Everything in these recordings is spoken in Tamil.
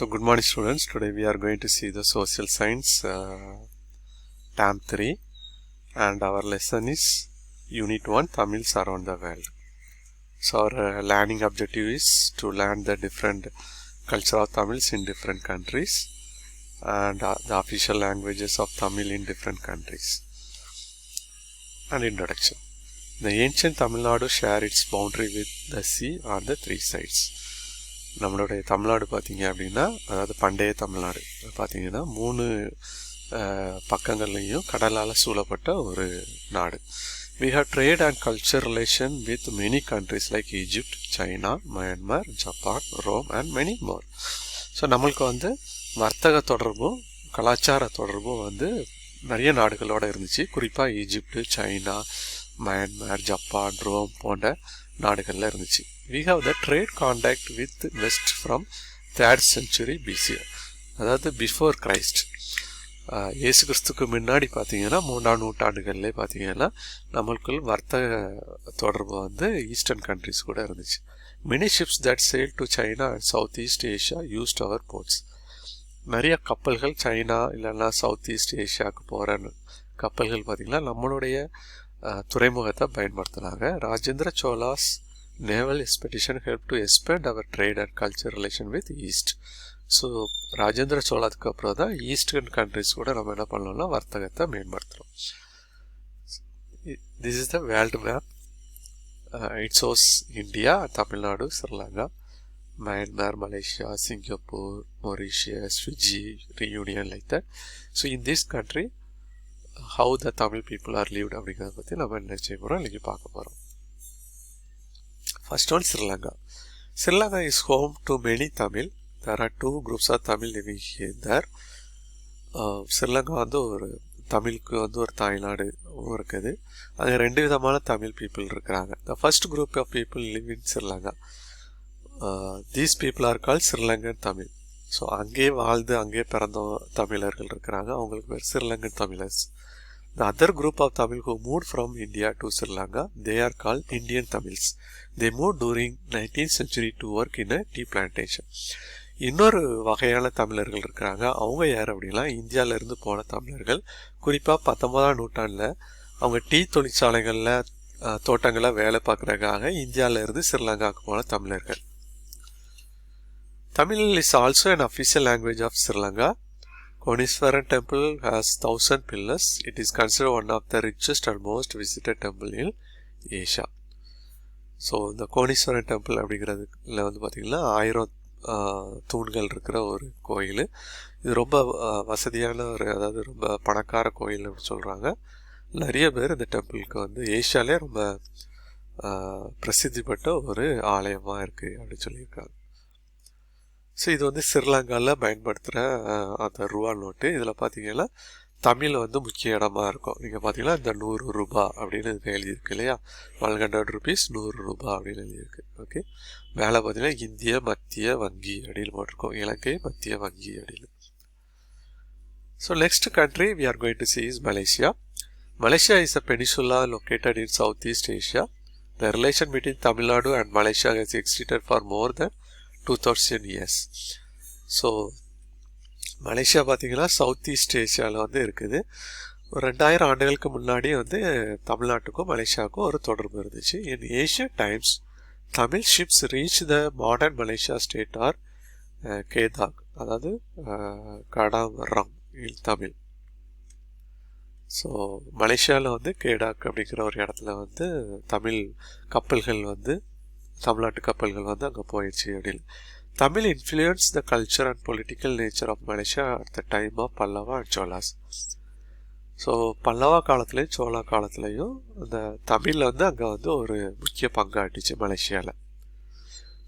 So, good morning, students. Today we are going to see the social science uh, term 3 and our lesson is Unit 1 Tamils around the world. So, our uh, learning objective is to learn the different culture of Tamils in different countries and uh, the official languages of Tamil in different countries. And introduction. The ancient Tamil Nadu share its boundary with the sea on the three sides. நம்மளுடைய தமிழ்நாடு பார்த்தீங்க அப்படின்னா அதாவது பண்டைய தமிழ்நாடு பார்த்தீங்கன்னா மூணு பக்கங்கள்லேயும் பக்கங்கள்லையும் கடலால் சூழப்பட்ட ஒரு நாடு. We have trade and culture relation with many countries like Egypt China Myanmar Japan Rome and many more so நம்மளுக்கு வந்து வர்த்தக தொடர்பும் கலாச்சார தொடர்பும் வந்து நிறைய நாடுகளோடு இருந்துச்சு. குறிப்பாக Egypt China Myanmar Japan Rome போன்ற நாடுகளில் இருந்துச்சு. We have the trade contact with west from third century BC அதாவது பிஃபோர் கிரைஸ்ட் இயேசு கிறிஸ்துக்கு முன்னாடி பார்த்தீங்கன்னா மூன்றாம் நூற்றாண்டுகள்லேயே பார்த்தீங்கன்னா நம்மளுக்குள் வர்த்தக தொடர்பு வந்து ஈஸ்டர்ன் கண்ட்ரிஸ் கூட இருந்துச்சு. Many ships that sail to China and south east Asia used our ports நிறைய கப்பல்கள் சைனா இல்லைன்னா சவுத் ஈஸ்ட் ஏஷியாவுக்கு போகிற கப்பல்கள் பார்த்திங்கன்னா நம்மளுடைய துறைமுகத்தை பயன்படுத்தினாங்க. Rajendra Cholas naval expedition help to expand our trade and culture relation with east so Rajendra சோலாத்துக்கு அப்புறம் தான் ஈஸ்டர்ன் கண்ட்ரிஸ் கூட நம்ம என்ன பண்ணோம்னா வர்த்தகத்தை மேம்படுத்துகிறோம் this is the world map it's us India Tamil Nadu Sri Lanka Myanmar Malaysia Singapore Mauritius Fiji, Reunion like that so in this country how the Tamil people are lived அப்படிங்கிறத பற்றி நம்ம என்ன செய்ய போகிறோம் இன்றைக்கி பார்க்க போகிறோம் first one Sri Lanka Sri Lanka is home to many Tamil there are two groups of Tamil living there Sri Lanka வந்து ஒரு தமிழுக்கு வந்து ஒரு தாய்நாடு இருக்குது. அங்கே ரெண்டு விதமான தமிழ் பீப்புள் இருக்கிறாங்க. The first group of people live in Sri Lanka these people are call Sri Lankan Tamil so அங்கேயே வாழ்ந்து அங்கேயே பிறந்த தமிழர்கள் இருக்கிறாங்க. அவங்களுக்கு பேர் Sri Lankan தமிழர்ஸ். The other group of Tamil who move from India to Sri Lanka they are call Indian Tamils they move during nineteen century to work in a tea plantation இன்னொரு வகையான தமிழர்கள் இருக்கிறாங்க. அவங்க யார் அப்படின்னா இந்தியாவிலேருந்து போன தமிழர்கள். குறிப்பாக பத்தொன்பதாம் நூற்றாண்டில் அவங்க டீ தொழிற்சாலைகளில் தோட்டங்களில் வேலை பார்க்குறதுக்காக இந்தியாவிலேருந்து ஸ்ரீலங்காவுக்கு போன தமிழர்கள். Tamil is also an official language of Sri Lanka. Koniswaran temple has thousand pillars. It is considered one of the richest and most visited temple in Asia. So இந்த கோணீஸ்வரன் டெம்பிள் அப்படிங்கிறதுல வந்து பார்த்திங்கன்னா ஆயிரம் தூண்கள் இருக்கிற ஒரு கோயில் இது ரொம்ப வசதியான ஒரு அதாவது ரொம்ப பணக்கார கோயில் அப்படின்னு சொல்கிறாங்க நிறைய பேர் இந்த டெம்பிளுக்கு வந்து ஏஷியாலே ரொம்ப பிரசித்தி பெற்ற ஒரு ஆலயமாக இருக்குது அப்படின்னு சொல்லியிருக்காங்க ஸோ இது வந்து ஸ்ரீலங்காவில் பயன்படுத்துகிற அந்த ரூபா நோட்டு. இதில் பார்த்தீங்கன்னா தமிழ் வந்து முக்கிய இடமா இருக்கும். நீங்கள் பார்த்தீங்கன்னா இந்த நூறு ரூபா அப்படின்னு இதுக்கு எழுதியிருக்கு இல்லையா? ஒன் ஹண்ட்ரட் ருபீஸ் நூறு ரூபா அப்படின்னு எழுதியிருக்கு. ஓகே மேலே பார்த்தீங்கன்னா இந்திய மத்திய வங்கி அப்படின்னு போட்டிருக்கோம். இலங்கை மத்திய வங்கி அப்படின்னு. So next country we are going to see is Malaysia Malaysia is a peninsula located in south east Asia the relation between Tamil Nadu and Malaysia has existed for more than two thousand years so Malaysia பார்த்தீங்கன்னா சவுத் ஈஸ்ட் ஏஷியாவில் வந்து இருக்குது. ஒரு ரெண்டாயிரம் ஆண்டுகளுக்கு முன்னாடி வந்து தமிழ்நாட்டுக்கும் மலேசியாவுக்கும் ஒரு தொடர்பு இருந்துச்சு. In Asian times Tamil ships reach the modern Malaysia state or Kedah அதாவது கடாமரம் இல் தமிழ் ஸோ மலேசியாவில் வந்து கேடாக் அப்படிங்கிற ஒரு இடத்துல வந்து தமிழ் கப்பல்கள் வந்து தமிழ்நாட்டு கப்பல்கள் வந்து அங்கே போயிடுச்சு அப்படின்னு. Tamil influence the culture and political nature of Malaysia at the time of Pallava and Cholas so Pallava காலத்துலேயும் சோழா காலத்துலேயும் அந்த தமிழ் வந்து அங்கே வந்து ஒரு முக்கிய பங்காட்டுச்சு மலேசியாவில்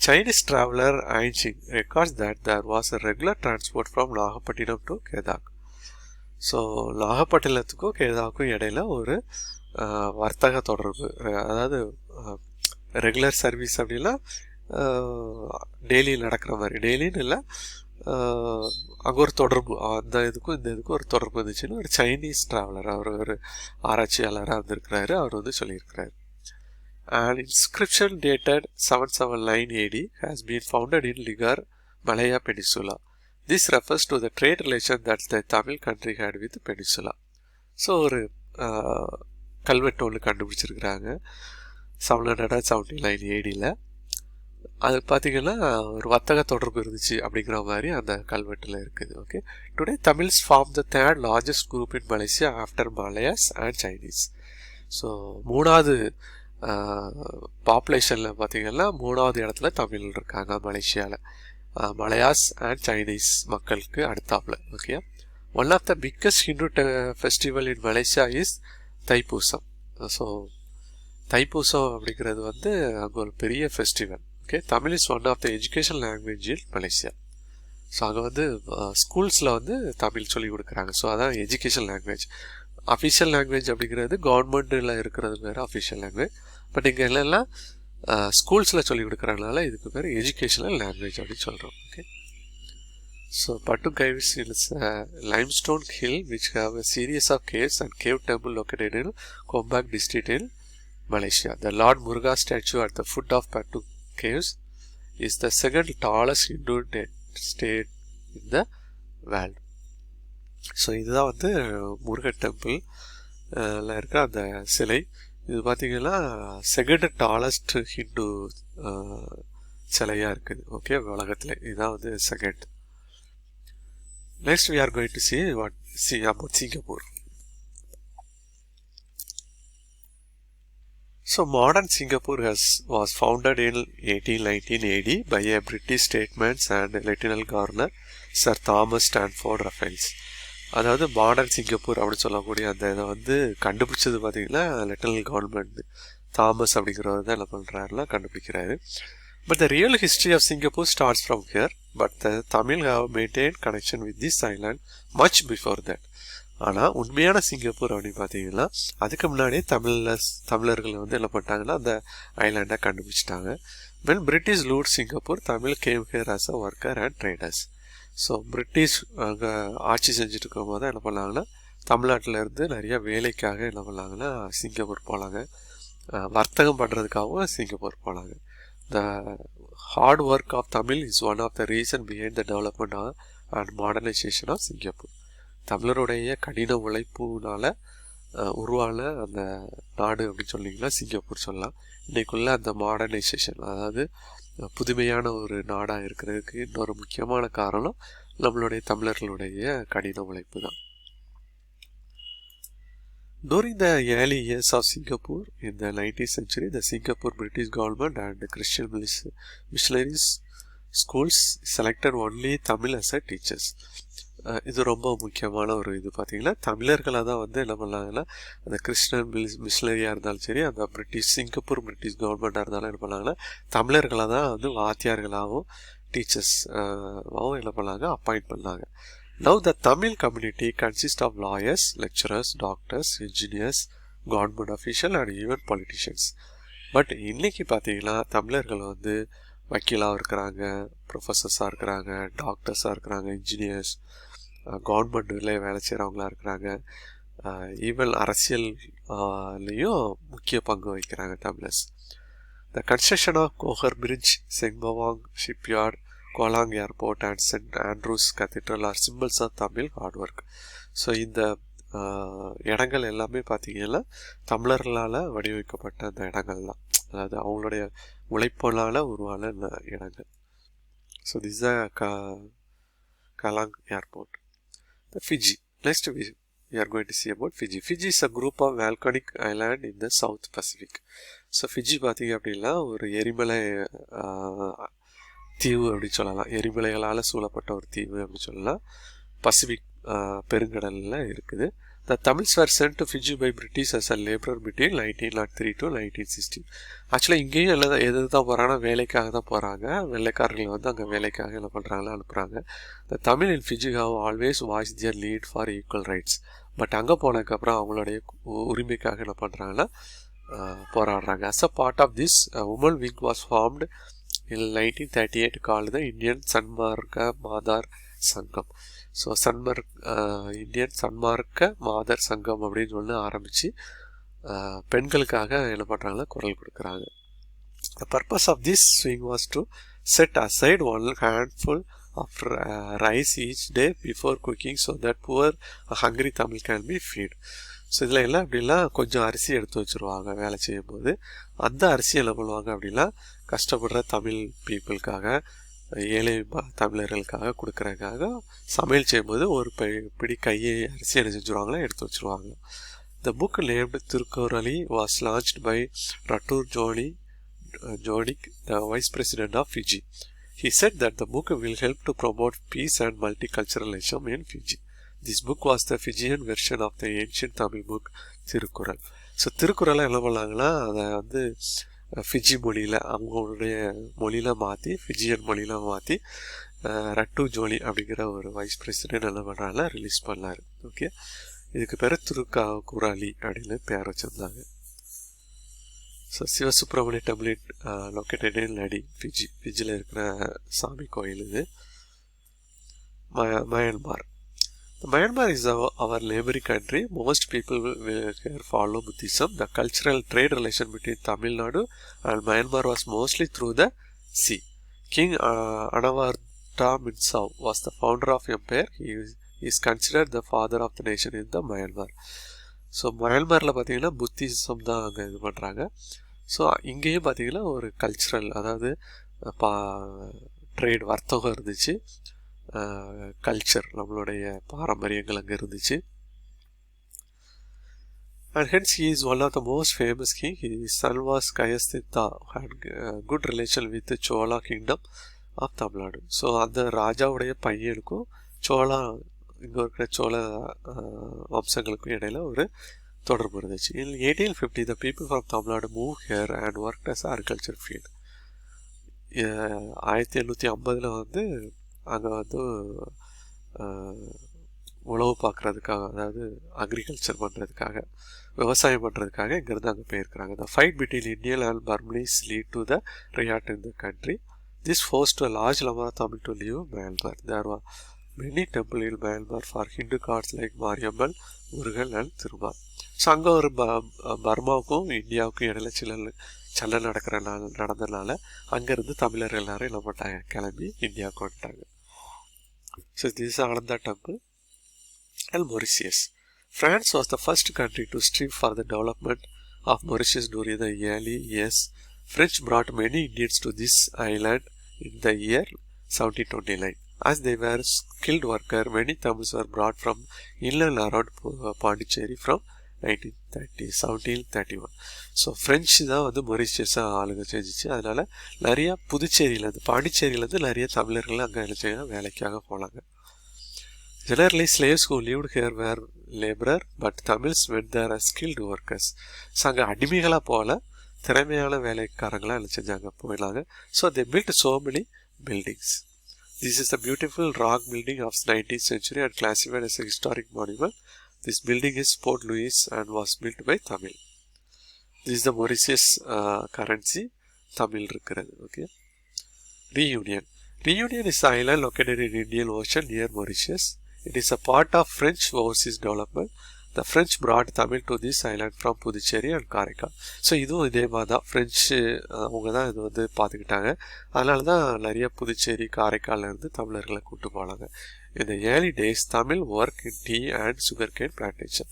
Chinese traveller I Tsing records that there was a regular transport from Nagapattinam to Kedah so நாகப்பட்டினத்துக்கும் கேதாக்கும் இடையில ஒரு வர்த்தக தொடர்பு அதாவது ரெகுலர் சர்வீஸ் அப்படின்னா டெய்லி நடக்கிற மாதிரி. டெய்லின்னு இல்லை அங்கே ஒரு தொடர்பு. அந்த இதுக்கும் இந்த இதுக்கும் ஒரு தொடர்பு இருந்துச்சுன்னு ஒரு சைனீஸ் ட்ராவலர் அவர் ஒரு ஆராய்ச்சியாளராக வந்திருக்கிறாரு அவர் வந்து சொல்லியிருக்கிறாரு. Dated seven seven 779 AD has been founded in Ligor Malaya peninsula this refers to the trade relation that the Tamil country had with peninsula so ஒரு கல்வெட்டு ஒன்று கண்டுபிடிச்சிருக்கிறாங்க. Seven hundred and seventy nine ஏடியில் அது பார்த்தீங்கன்னா ஒரு வர்த்தக தொடர்பு இருந்துச்சு அப்படிங்கிற மாதிரி அந்த கல்வெட்டில் இருக்குது okay today Tamils form the third largest group in Malaysia after Malays and Chinese so மூணாவது பாப்புலேஷனில் பார்த்தீங்கன்னா மூணாவது இடத்துல தமிழ் இருக்காங்க மலேசியாவில் மலையாஸ் அண்ட் சைனீஸ் மக்களுக்கு அடுத்தாப்பில் okay one of the biggest Hindu festival in Malaysia is Thaipusam so Thaipusam அப்படிங்கிறது வந்து அங்கே ஒரு பெரிய festival okay Tamil is one of the education language in Malaysia so அங்கே வந்து ஸ்கூல்ஸில் வந்து தமிழ் சொல்லி கொடுக்குறாங்க. ஸோ அதான் எஜுகேஷன் லாங்குவேஜ் அஃபிஷியல் லாங்குவேஜ் அப்படிங்கிறது கவர்மெண்ட்டில் இருக்கிறது வேறு அஃபிஷியல் லாங்குவேஜ் பட் இங்கே எல்லாம் ஸ்கூல்ஸில் சொல்லி கொடுக்குறதுனால இதுக்கு பேர் எஜுகேஷனல் லாங்குவேஜ் அப்படின்னு சொல்கிறோம் okay so Batu caves is limestone hill which have a series of caves and cave temple located in Gombak district in Malaysia. The Lord Muruga statue at the foot of Patu Caves is the second tallest Hindu state in the world. So இதுதான் வந்து முருகன் டெம்பிள் இருக்கிற அந்த சிலை. இது பார்த்திங்கன்னா செகண்ட் டாலஸ்ட் ஹிந்து சிலையாக இருக்குது. ஓகே உலகத்தில். இதுதான் வந்து second next we are going to see what see about Singapore So modern Singapore has was founded in 1819 AD by a British statesman and Lieutenant Governor Sir Thomas Stanford Raffles. அதாவது மாடர்ன் சிங்கப்பூர் அப்படின்னு சொல்லக்கூடிய அந்த இதை வந்து கண்டுபிடிச்சது பார்த்தீங்கன்னா லெட்டனல் கவர்மெண்ட் தாமஸ் அப்படிங்கிறவர் தான் என்ன பண்ணுறாருன்னா கண்டுபிடிக்கிறாரு. But the real history of Singapore starts from here but the Tamil have maintain connection with this island much before that ஆனால் உண்மையான சிங்கப்பூர் அப்படின்னு பார்த்தீங்கன்னா அதுக்கு முன்னாடியே தமிழில் தமிழர்கள் வந்து என்ன பண்ணிட்டாங்கன்னா அந்த ஐலாண்டை கண்டுபிடிச்சிட்டாங்க. When British ruled Singapore Tamil came here as a worker and traders so British அங்கே ஆட்சி செஞ்சுட்டு இருக்கும் போது என்ன பண்ணாங்கன்னா தமிழ்நாட்டில் இருந்து நிறைய வேலைக்காக என்ன பண்ணாங்கன்னா சிங்கப்பூர் போனாங்க. வர்த்தகம் பண்ணுறதுக்காகவும் சிங்கப்பூர் போகலாங்க the hard work of Tamil is one of the reason behind the development and modernisation of Singapore தமிழருடைய கடின உழைப்புனால உருவான அந்த நாடு அப்படின்னு சொன்னீங்கன்னா சிங்கப்பூர் சொல்லலாம் இன்னைக்குள்ள அந்த மாடர்னைசேஷன் அதாவது புதுமையான ஒரு நாடாக இருக்கிறதுக்கு இன்னொரு முக்கியமான காரணம் நம்மளுடைய தமிழர்களுடைய கடின உழைப்பு தான் During the early years of Singapore in the 19th century, the Singapore British government and the Christian missionaries schools selected only Tamil as a teachers. இது ரொம்ப முக்கியமான ஒரு இது பார்த்தீங்கன்னா தமிழர்களை தான் வந்து என்ன பண்ணாங்கன்னா அந்த கிறிஸ்டியன் மிஷினரியாக இருந்தாலும் சரி அந்த பிரிட்டிஷ் சிங்கப்பூர் பிரிட்டிஷ் கவர்மெண்ட்டாக இருந்தாலும் என்ன பண்ணாங்கன்னா தமிழர்களை தான் வந்து வாத்தியார்களாகவும் டீச்சர்ஸ்வாகவும் என்ன பண்ணாங்க அப்பாயிண்ட் பண்ணாங்க. Now the Tamil community consist of lawyers lecturers doctors engineers government official and even politicians but இன்னைக்கு பார்த்தீங்கன்னா தமிழர்கள் வந்து வக்கீலாக இருக்கிறாங்க ப்ரொஃபஸர்ஸாக இருக்கிறாங்க டாக்டர்ஸாக இருக்கிறாங்க இன்ஜினியர்ஸ் கவர்மெண்ட்லேயே வேலை செய்கிறவங்களா இருக்கிறாங்க. ஈவன் அரசியல்லையும் முக்கிய பங்கு வகிக்கிறாங்க தமிழர்ஸ். The construction of Kohar bridge Sembawang shipyard Kallang airport and Saint Andrews cathedral are symbols of Tamil hard work so இந்த இடங்கள் எல்லாமே பார்த்தீங்கன்னா தமிழர்களால் வடிவமைக்கப்பட்ட அந்த இடங்கள் தான். அதாவது அவங்களுடைய உழைப்பினால் உருவான இடங்கள். So this the Kallang airport the Fiji. Next we, we are going to see about Fiji. Fiji is a group of volcanic island in the South Pacific. So Fiji பார்த்தீங்க அப்படின்னா ஒரு எரிமலை தீவு அப்படின்னு சொல்லலாம் எரிமலைகளால் சூழப்பட்ட ஒரு தீவு அப்படின்னு சொல்லலாம் பசிபிக் பெருங்கடலில் இருக்குது the Tamils were sent to Fiji by British as a labourer between nineteen not three to nineteen sixty ஆக்சுவலாக இங்கேயும் எல்லாம் எது தான் போகிறாங்கன்னா வேலைக்காக தான் போகிறாங்க வெள்ளைக்காரர்கள் வந்து அங்கே வேலைக்காக என்ன பண்ணுறாங்களோ அனுப்புகிறாங்க the Tamil in Fiji have always voice their lead for equal rights but அங்கே போனதுக்கப்புறம் அவங்களுடைய உரிமைக்காக என்ன பண்ணுறாங்கன்னா போராடுறாங்க. As a part of this women wing was formed in nineteen thirty eight call the Indian Sanmarga Matar Sangam. So Sanmar Indian சன்மார்க்க மாதர் சங்கம் அப்படின்னு ஒன்று ஆரம்பித்து பெண்களுக்காக என்ன பண்ணுறாங்கன்னா குரல் கொடுக்குறாங்க. The purpose of this swing was to set aside one handful of rice each day before cooking so that poor poor Tamil can be fed so இதில் எல்லாம் அப்படின்னா கொஞ்சம் அரிசி எடுத்து வச்சுருவாங்க வேலை செய்யும்போது. அந்த அரிசி என்ன பண்ணுவாங்க அப்படின்னா கஷ்டப்படுற தமிழ் பீப்புளுக்காக ஏழை தமிழர்களுக்காக கொடுக்குறதுக்காக சமையல் செய்யும்போது ஒரு பை பிடி கையை அரிசி என்ன செஞ்சுருவாங்களா எடுத்து வச்சுருவாங்க. The book named Thirukurali was launched by Ratu Joni Jonik the vice president of Fiji he said that the book will help to promote peace and multi culturalism in Fiji this book was the Fijian version of the ancient Tamil book Thirukkural so திருக்குறளை என்ன பண்ணாங்கன்னா அதை வந்து ஃபிஜி மொழியில் அவங்களுடைய மொழியில் மாற்றி ஃபிஜியன் மொழியில் மாற்றி ரட்டு ஜோலி அப்படிங்கிற ஒரு வைஸ் பிரசிடென்ட் என்ன பண்ணுறாங்க ரிலீஸ் பண்ணார். ஓகே இதுக்கு பேர் துருக்கா குராலி அப்படின்னு பேர் வச்சுருந்தாங்க. So Sivasubramaniya temple located in Nadi Fiji ஃபிஜியில் இருக்கிற சாமி கோயில் இது. Myanmar. Myanmar is our, our neighboring country. Most people will will here follow Buddhism. The cultural trade relation between Tamil Nadu and Myanmar was mostly through the sea. King uh, Anavarta Minsau was the founder of empire. He is, he is considered the father of the nation in the Myanmar. So மயன்மாரில் பார்த்தீங்கன்னா புத்திசம் தான் அங்கே இது பண்ணுறாங்க ஸோ இங்கேயும் பார்த்தீங்கன்னா ஒரு கல்ச்சுரல் அதாவது பா ட்ரேட் வர்த்தகம் இருந்துச்சு கல்ச்சர் நம்மளுடைய பாரம்பரியங்கள் அங்கே இருந்துச்சு and hence he is one of the most famous king. His son was Kayastitha, had uh, good relation with the Chola kingdom of Tamil Nadu. So அந்த ராஜாவுடைய பையனுக்கும் சோழா இங்கே இருக்கிற சோழ வம்சங்களுக்கும் இடையில ஒரு தொடர்பு இருந்துச்சு in eighteen fifty the people from Tamil Nadu move here and work as agriculture field ஆயிரத்தி எழுநூற்றி ஐம்பதில் வந்து அங்கே வந்து உழவு பார்க்குறதுக்காக அதாவது அக்ரிகல்ச்சர் பண்ணுறதுக்காக விவசாயம் பண்ணுறதுக்காக இங்கேருந்து அங்கே போயிருக்கிறாங்க. The fight between Indian and Burmese lead to the riot in the country this force to large லமா Tamil to leave Myanmar there are many temple in Myanmar for Hindu gods like Mariamman Murugan and Thiruma so அங்கே ஒரு ப பர்மாவுக்கும் இந்தியாவுக்கும் இடையில சில சண்டை நாள் நடந்தனால அங்கேருந்து தமிழர்கள் எல்லாரும் என்ன பண்ணிட்டாங்க? கிளம்பி இந்தியாவுக்கு வந்துட்டாங்க. So this is Ananda temple and Mauritius. France was the first country to strive for the development of Mauritius during the early years. French brought many Indians to this island in the year 1729. As they were skilled workers, many Tamils were brought from inland around uh, Pondicherry from nineteen thirty seventeen thirty one so French தான் வந்து மொரிஷியஸாக ஆளுங்க செஞ்சிச்சு அதனால் நிறையா புதுச்சேரியிலேருந்து பாண்டிச்சேரியிலேருந்து நிறைய தமிழர்கள் அங்கே என்ன வேலைக்காக போனாங்க generally slaves who lived here were labourer but Tamils went there a skilled workers so அங்கே அடிமைகளாக போகல திறமையான வேலைக்காரங்களாக என்ன செஞ்சாங்க போயிடலாங்க so they built so many buildings this is the beautiful rock building of nineteen century and classified as historic monument This building is Port Louis and was built by Tamil. This is the Mauritius uh, currency. Tamil இருக்கிறது okay Reunion. Reunion is an island located in Indian Ocean near Mauritius. It is a part of French overseas development. The French brought Tamil to this island from Puducherry and Karaikal. So இதுவும் இதே மாதிரி தான் ஃப்ரெஞ்சு அவங்க தான் இது வந்து பார்த்துக்கிட்டாங்க அதனால தான் நிறைய புதுச்சேரி காரைக்கால்ல இருந்து தமிழர்களை கூப்பிட்டு போனாங்க இந்த early days Tamil work in tea and sugar cane plantation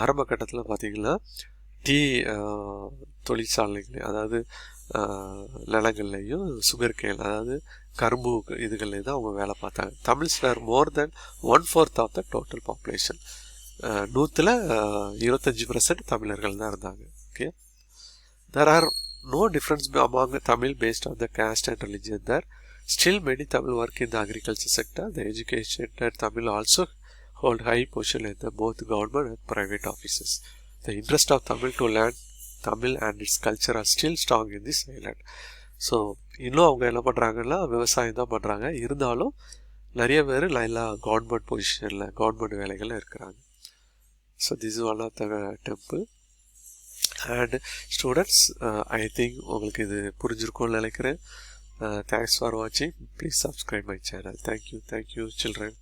ஆரம்ப கட்டத்தில் பார்த்தீங்கன்னா டீ தொழிற்சாலைகள் அதாவது நிலங்கள்லையும் சுகர் கேன் அதாவது கரும்பு இதுகள்லேயும் தான் அவங்க வேலை பார்த்தாங்க. Tamils were more than one fourth of the total population நூற்றில் இருபத்தஞ்சி பர்சன்ட் தமிழர்கள் தான் இருந்தாங்க. Okay there are no difference among Tamil based on the caste and religion there still many Tamil work in the agriculture sector the education Tamil also hold high position in the both government and private offices. The interest of Tamil to learn Tamil and its culture are still strong in this island so இன்னும் அவங்க என்ன பண்ணுறாங்கன்னா விவசாயம் தான் பண்ணுறாங்க இருந்தாலும் நிறைய பேர் எல்லாம் கவர்மெண்ட் பொசிஷனில் கவர்மெண்ட் வேலைகளில் இருக்கிறாங்க. So this one of the temple and students I think உங்களுக்கு இது புரிஞ்சிருக்கும்னு நினைக்கிறேன். தேங்க்ஸ் ஃபார் வாட்சிங் please subscribe my channel thank you thank you children